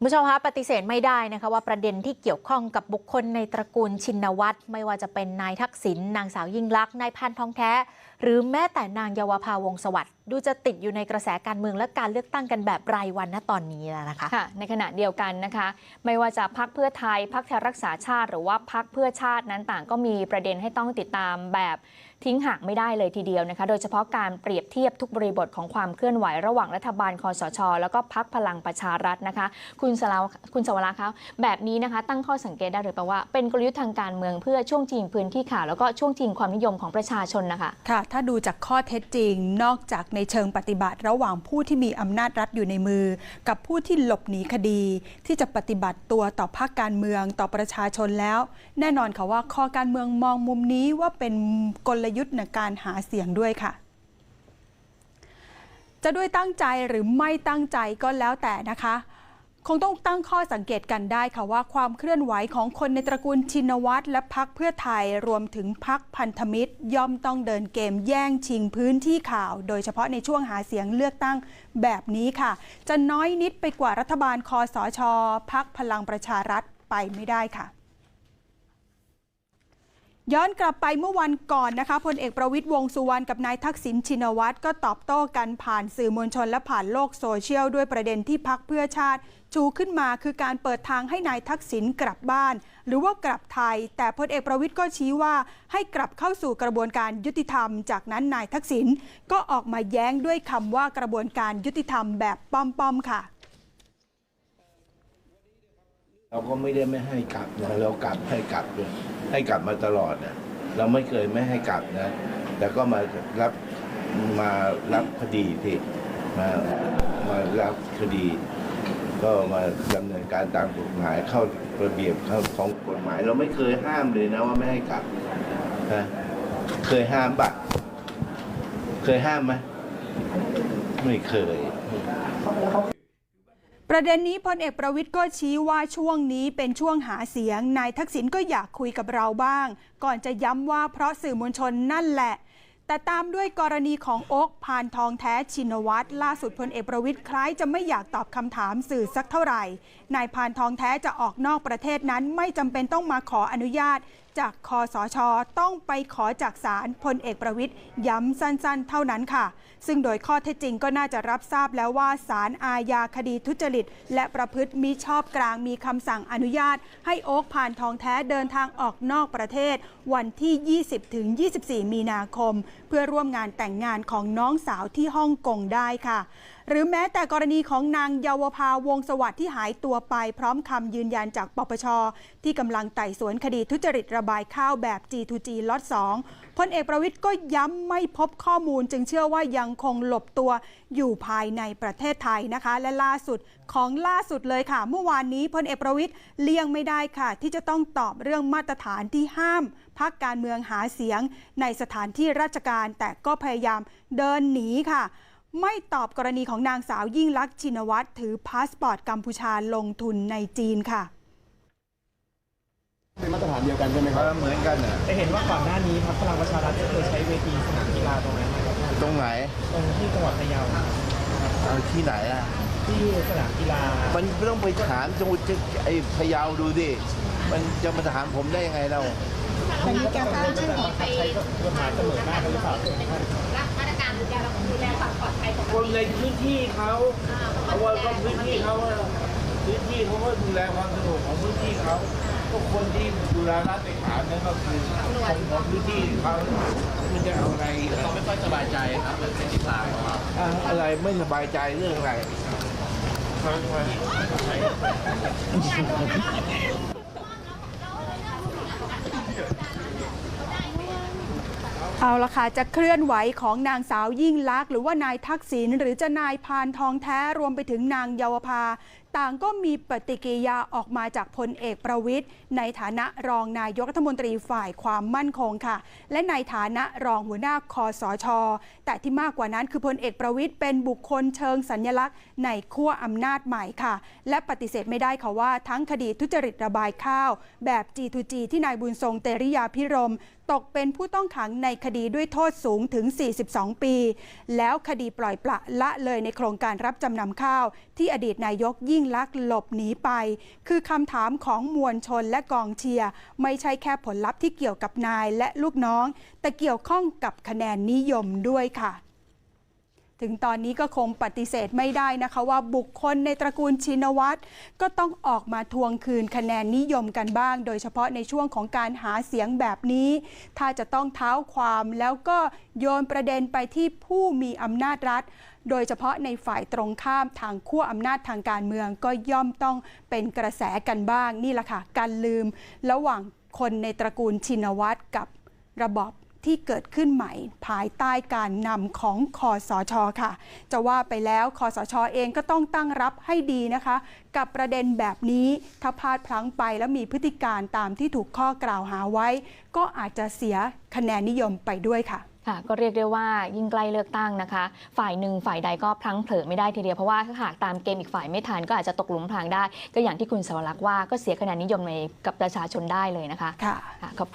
คุณผู้ชมคะปฏิเสธไม่ได้นะคะว่าประเด็นที่เกี่ยวข้องกับบุคคลในตระกูลชินวัตรไม่ว่าจะเป็นนายทักษิณนางสาวยิ่งลักษณ์นายพันทองแท้ หรือแม้แต่นางเยาวภาวงศ์สวัสดิ์ดูจะติดอยู่ในกระแสการเมืองและการเลือกตั้งกันแบบรายวันณตอนนี้แล้วนะคะค่ะในขณะเดียวกันนะคะ ไม่ว่าจะพักเพื่อไทยพักไทยรักษาชาติ หรือว่าพักเพื่อชาตินั้นต่างก็มีประเด็นให้ต้องติดตามแบบทิ้งห่างไม่ได้เลยทีเดียวนะคะ โดยเฉพาะการเปรียบเทียบทุกบริบทของความเคลื่อนไหวระหว่างรัฐบาลคอสช แล้วก็พักพลังประชารัฐนะคะ คุณสลาวคุณสวราคะแบบนี้นะคะ ตั้งข้อสังเกตได้หรือเปล่าว่าเป็นกลยุทธ์ทางการเมืองเพื่อช่วงชิงพื้นที่ข่าวแล้วก็ช่วงชิงความนิยมของประชาชนนะคะค่ะถ้าดูจากข้อเท็จจริง นอกจากในเชิงปฏิบัติ ระหว่างผู้ที่มีอำนาจรัฐอยู่ในมือ กับผู้ที่หลบหนีคดี ที่จะปฏิบัติตัวต่อภาคการเมืองต่อประชาชนแล้ว แน่นอนค่ะว่าข้อการเมืองมองมุมนี้ว่าเป็นกลยุทธ์ในการหาเสียงด้วยค่ะจะด้วยตั้งใจหรือไม่ตั้งใจก็แล้วแต่นะคะ คงต้องตั้งข้อสังเกตกันได้ค่ะว่าความเคลื่อนไหวของคนในตระกูลชินวัตรและพักเพื่อไทยรวมถึงพักพันธมิตร ย่อมต้องเดินเกมแย่งชิงพื้นที่ข่าว โดยเฉพาะในช่วงหาเสียงเลือกตั้งแบบนี้ค่ะ จะน้อยนิดไปกว่ารัฐบาลคอสชพักพลังประชารัฐไปไม่ได้ค่ะ ย้อนกลับไปเมื่อวันก่อนนะคะพลเอกประวิตยวงสุวรรณกับนายทักษิณชินวัตรก็ตอบโต้กันผ่านสื่อมวลชนและผ่านโลกโซเชียล ด้วยประเด็นที่พักเพื่อชาติชูขึ้นมาคือการเปิดทางให้นายทักษิณกลับบ้าน หรือว่ากลับไทย แต่พลเอกประวิตยก็ชี้ว่าให้กลับเข้าสู่กระบวนการยุติธรรม จากนั้นนายทักษิณก็ออกมาแย้งด้วยคำว่ากระบวนการยุติธรรมแบบป้อมๆค่ะเราก็ไม่ได้ไม่ให้กลับนะเรากลับให้กลับเลย ให้กลับมาตลอดนะเราไม่เคยไม่ให้กลับนะแต่ก็มารับมารับคดีที่มามารับคดี ก็มาดำเนินการตามกฎหมายเข้าระเบียบเข้าของกฎหมาย เราไม่เคยห้ามเลยนะว่าไม่ให้กลับนะเคยห้ามปะเคยห้ามไหมไม่เคย ประเด็นนี้พลเอกประวิทย์ก็ชี้ว่าช่วงนี้เป็นช่วงหาเสียงนายทักษิณก็อยากคุยกับเราบ้าง ก่อนจะย้ำว่าเพราะสื่อมวลชนนั่นแหละ แต่ตามด้วยกรณีของโอ๊กพานทองแท้ชินวัตรล่าสุดพลเอกประวิทย์คล้ายจะไม่อยากตอบคำถามสื่อสักเท่าไหร่นายพานทองแท้จะออกนอกประเทศนั้นไม่จำเป็นต้องมาขออนุญาต จากคอสช ต้องไปขอจากศาลพลเอกประวิทย์ย้ำสั้นๆ เท่านั้นค่ะ ซึ่งโดยข้อเท็จจริงก็น่าจะรับทราบแล้วว่าศาลอาญาคดีทุจริต และประพฤติมิชอบกลางมีคำสั่งอนุญาต ให้โอ๊กผ่านทองแท้เดินทางออกนอกประเทศ วันที่ 20ถึง24 มีนาคม เพื่อร่วมงานแต่งงานของน้องสาวที่ฮ่องกงได้ค่ะ หรือแม้แต่กรณีของนางเยาวภาวงสวัสดิ์ที่หายตัวไป พร้อมคำยืนยันจากปปช ที่กำลังไต่สวนคดีทุจริตระบายข้าวแบบ G2G ล็อต2พลเอกประวิทย์ก็ย้ำไม่พบข้อมูล จึงเชื่อว่ายังคงหลบตัวอยู่ภายในประเทศไทยนะคะ และล่าสุดของล่าสุดเลยค่ะ เมื่อวานนี้พลเอกประวิทย์เลี่ยงไม่ได้ค่ะ ที่จะต้องตอบเรื่องมาตรฐานที่ห้ามพักการเมืองหาเสียงในสถานที่ราชการ แต่ก็พยายามเดินหนีค่ะ ไม่ตอบกรณีของนางสาวยิ่งลักษณ์ชินวัตรถือพาสปอร์ตกัมพูชาลงทุนในจีนค่ะ เป็นมาตรฐานเดียวกันใช่ไหมครับ เหมือนกันอะแต่เห็นว่าก่อนหน้านี้พรรคพลังประชารัฐก็เคยใช้เวทีสนามกีฬาตรงนั้นนะครับตรงไหนตรงที่จังหวัดพะเยาเอาที่ไหนอะ ที่สนามกีฬามันไม่ต้องไปถามจังหวัดไอ้พะเยาดูดิ มันจะมาถามผมได้ยังไงเรา แต่มีการตั้งชื่อของใช้กฎหมายเสมอหน้ากันหรือเปล่ามาตร การดูแลดูแลความปลอดภัยของคนในพื้นที่เขาเพราะว่าก็พื้นที่เขาอะพื้นที่เขาก็ดูแลความสะดวกของพื้นที่เขาก็คนที่ดูแลร้านไปถามนั่นก็คือคนของพื้นที่เขามันจะเอาอะไรเขาไม่ค่อยสบายใจครับเป็นที่ปลายอะไรไม่สบายใจเรื่องอะไร เอาละค่ะ จะเคลื่อนไหวของนางสาวยิ่งลักษณ์หรือว่านายทักษิณหรือจะนายพานทองแท้รวมไปถึงนางเยาวภา ต่างก็มีปฏิกิริยาออกมาจากพลเอกประวิทย์ในฐานะรองนายกรัฐมนตรีฝ่ายความมั่นคงค่ะ และในฐานะรองหัวหน้าคอสช แต่ที่มากกว่านั้นคือพลเอกประวิทย์เป็นบุคคลเชิงสัญลักษณ์ ในขั้วอำนาจใหม่ค่ะ และปฏิเสธไม่ได้ค่ะว่าทั้งคดีทุจริตระบายข้าว แบบ G2G ที่นายบุญทรงเตริยาพิรม ตกเป็นผู้ต้องขังในคดีด้วยโทษสูงถึง 42 ปี แล้วคดีปล่อยปละละเลยในโครงการรับจำนำข้าว ที่อดีตนายกยิ่งลักษณ์หลบหนีไป คือคำถามของมวลชนและกองเชียร์ไม่ใช่แค่ผลลัพธ์ที่เกี่ยวกับนายและลูกน้อง แต่เกี่ยวข้องกับคะแนนนิยมด้วยค่ะ ถึงตอนนี้ก็คงปฏิเสธไม่ได้นะคะว่าบุคคลในตระกูลชินวัตรก็ต้องออกมาทวงคืนคะแนนนิยมกันบ้าง โดยเฉพาะในช่วงของการหาเสียงแบบนี้ ถ้าจะต้องเท้าความแล้วก็โยนประเด็นไปที่ผู้มีอำนาจรัฐ โดยเฉพาะในฝ่ายตรงข้ามทางขั้วอำนาจทางการเมืองก็ย่อมต้องเป็นกระแสกันบ้างนี่แหละค่ะการลืม ระหว่างคนในตระกูลชินวัตรกับระบอบ ที่เกิดขึ้นใหม่ ภายใต้การนำของคอสชค่ะ จะว่าไปแล้วคอสชเองก็ต้องตั้งรับให้ดีนะคะ กับประเด็นแบบนี้ถ้าพลาดพลั้งไปแล้วมีพฤติการตามที่ถูกข้อกล่าวหาไว้ ก็อาจจะเสียคะแนนนิยมไปด้วยค่ะค่ะก็เรียกได้ว่ายิ่งใกล้เลือกตั้งนะคะ ฝ่ายหนึ่งฝ่ายใดก็พลั้งเผลอไม่ได้ทีเดียว เพราะว่าถ้าหากตามเกมอีกฝ่ายไม่ทันก็อาจจะตกหลุมพรางได้ ก็อย่างที่คุณสวรักษ์ว่าก็เสียคะแนนนิยมในกับประชาชนได้เลยนะคะค่ะค่ะขอบ